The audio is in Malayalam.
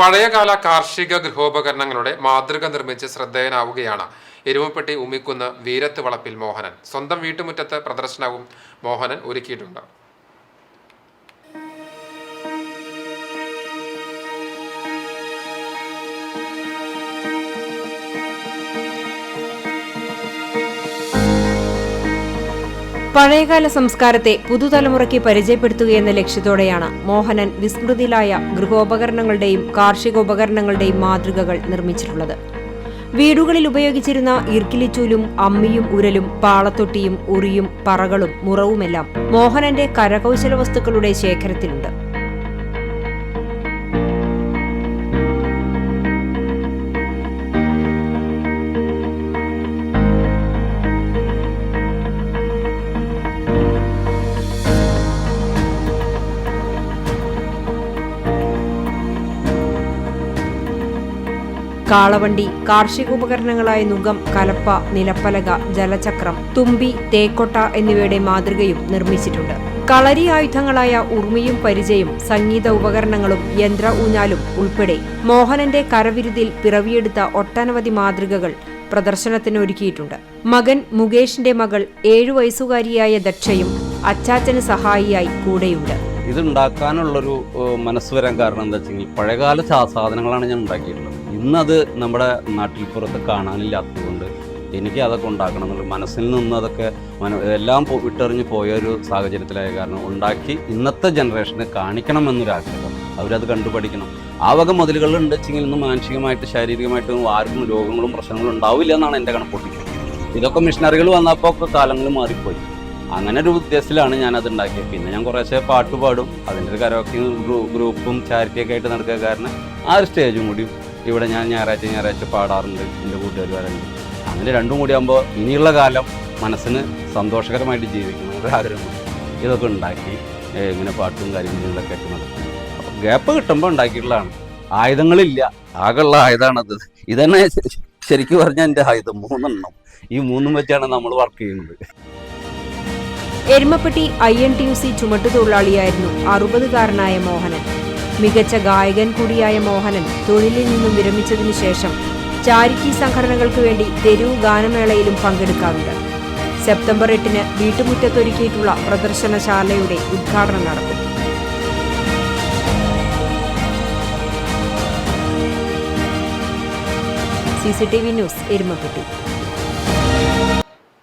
പഴയകാല കാർഷിക ഗൃഹോപകരണങ്ങളുടെ മാതൃക നിർമ്മിച്ച് ശ്രദ്ധേയനാവുകയാണ് എരുമപ്പെട്ടി ഉമ്മിക്കുന്ന് വീരത്ത് വളപ്പിൽ മോഹനൻ. സ്വന്തം വീട്ടുമുറ്റത്ത് പ്രദർശനവും മോഹനൻ ഒരുക്കിയിട്ടുണ്ട്. പഴയകാല സംസ്കാരത്തെ പുതുതലമുറയ്ക്ക് പരിചയപ്പെടുത്തുകയെന്ന ലക്ഷ്യത്തോടെയാണ് മോഹനൻ വിസ്മൃതിയിലായ ഗൃഹോപകരണങ്ങളുടെയും കാർഷികോപകരണങ്ങളുടെയും മാതൃകകൾ നിർമ്മിച്ചിട്ടുള്ളത്. വീടുകളിൽ ഉപയോഗിച്ചിരുന്ന ഇർക്കിലിച്ചൂലും അമ്മിയും ഉരലും പാളത്തൊട്ടിയും ഉറിയും പറകളും മുറവുമെല്ലാം മോഹനന്റെ കരകൗശല വസ്തുക്കളുടെ ശേഖരത്തിലുണ്ട്. കാളവണ്ടി കാർഷിക ഉപകരണങ്ങളായ നുഗം കലപ്പ നിലപ്പലക ജലചക്രം തുമ്പി തേക്കൊട്ട എന്നിവയുടെ മാതൃകയും നിർമ്മിച്ചിട്ടുണ്ട്. കളരി ആയുധങ്ങളായ ഉർമിയും പരിചയും സംഗീത ഉപകരണങ്ങളും യന്ത്ര ഊഞ്ഞാലും ഉൾപ്പെടെ മോഹനന്റെ കരവിരുതിൽ പിറവിയെടുത്ത ഒട്ടനവധി മാതൃകകൾ പ്രദർശനത്തിന് ഒരുക്കിയിട്ടുണ്ട് മകൻ മുകേഷിന്റെ മകൾ ഏഴു വയസ്സുകാരിയായ ദക്ഷയും അച്ചാച്ചന് സഹായിയായി കൂടെയുണ്ട്. ഇതുണ്ടാക്കാനുള്ളൊരു മനസ്സ് വരാൻ കാരണം എന്താ വെച്ചെങ്കിൽ പഴയകാല സാധനങ്ങളാണ് ഞാൻ ഉണ്ടാക്കിയിട്ടുള്ളത്. ഇന്നത് നമ്മുടെ നാട്ടിൽ പുറത്ത് കാണാനില്ലാത്തതുകൊണ്ട് എനിക്ക് അതൊക്കെ ഉണ്ടാക്കണം എന്നുള്ള മനസ്സിൽ നിന്ന് അതൊക്കെ മന- എല്ലാം വിട്ടെറിഞ്ഞ് പോയ ഒരു സാഹചര്യത്തിലായ കാരണം ഉണ്ടാക്കി ഇന്നത്തെ ജനറേഷനെ കാണിക്കണം എന്നൊരാഗ്രഹം. അവരത് കണ്ടുപഠിക്കണം. ആ വക മുതലുകളുണ്ട്. വെച്ചെങ്കിൽ ഇന്ന് മാനസികമായിട്ട് ശാരീരികമായിട്ടും ആർക്കും രോഗങ്ങളും പ്രശ്നങ്ങളും ഉണ്ടാവില്ല എന്നാണ് എന്റെ കണക്കൂട്ടി ഇതൊക്കെ മിഷനറികൾ വന്നപ്പോൾ ഒക്കെ കാലങ്ങൾ മാറിപ്പോയി. അങ്ങനെ ഒരു ഉദ്ദേശത്തിലാണ് ഞാൻ അത് ഉണ്ടാക്കിയത്. പിന്നെ ഞാൻ കുറേശ്ശെ പാട്ട് പാടും. അതിന്റെ ഒരു കരോക്കി ഗ്രൂപ്പും ചാരിറ്റിയൊക്കെ ആയിട്ട് നടക്കുക കാരണം ആ ഒരു സ്റ്റേജും കൂടി ഇവിടെ ഞാൻ ഞായറാഴ്ച ഞായറാഴ്ച പാടാറുണ്ട് എന്റെ കൂട്ടുകാർ വരാറുണ്ട് അങ്ങനെ രണ്ടും കൂടി ആകുമ്പോൾ ഇനിയുള്ള കാലം മനസ്സിന് സന്തോഷകരമായിട്ട് ജീവിക്കണം ഒരു ആഗ്രഹം ഇതൊക്കെ ഉണ്ടാക്കി ഇങ്ങനെ പാട്ടും കാര്യങ്ങളും ഇതൊക്കെ ആയിട്ട് നടക്കും. അപ്പോൾ ഗ്യാപ്പ് കിട്ടുമ്പോൾ ഉണ്ടാക്കിയിട്ടുള്ളതാണ്. ആയുധങ്ങളില്ല. ആകെയുള്ള ആയുധമാണത്. ഇതന്നെ ശരിക്കും പറഞ്ഞാൽ എന്റെ ആയുധം. മൂന്നെണ്ണം. ഈ മൂന്നും വെച്ചാണ് നമ്മൾ വർക്ക് ചെയ്യുന്നത്. Erumapetty I N T U C ചുമട്ടുതൊഴിലാളിയായിരുന്നു അറുപതുകാരനായ മോഹനൻ. മികച്ച ഗായകൻ കൂടിയായ മോഹനൻ തൊഴിലിൽ നിന്നും വിരമിച്ചതിനു ശേഷം ചാരിറ്റി സംഘടനകൾക്ക് വേണ്ടി തെരുവ് ഗാനമേളയിലും പങ്കെടുക്കാറുണ്ട്. സെപ്റ്റംബർ എട്ടിന് വീട്ടുമുറ്റത്തൊരുക്കിയിട്ടുള്ള പ്രദർശനശാലയുടെ ഉദ്ഘാടനം നടക്കും. C C T V news Erumapetty.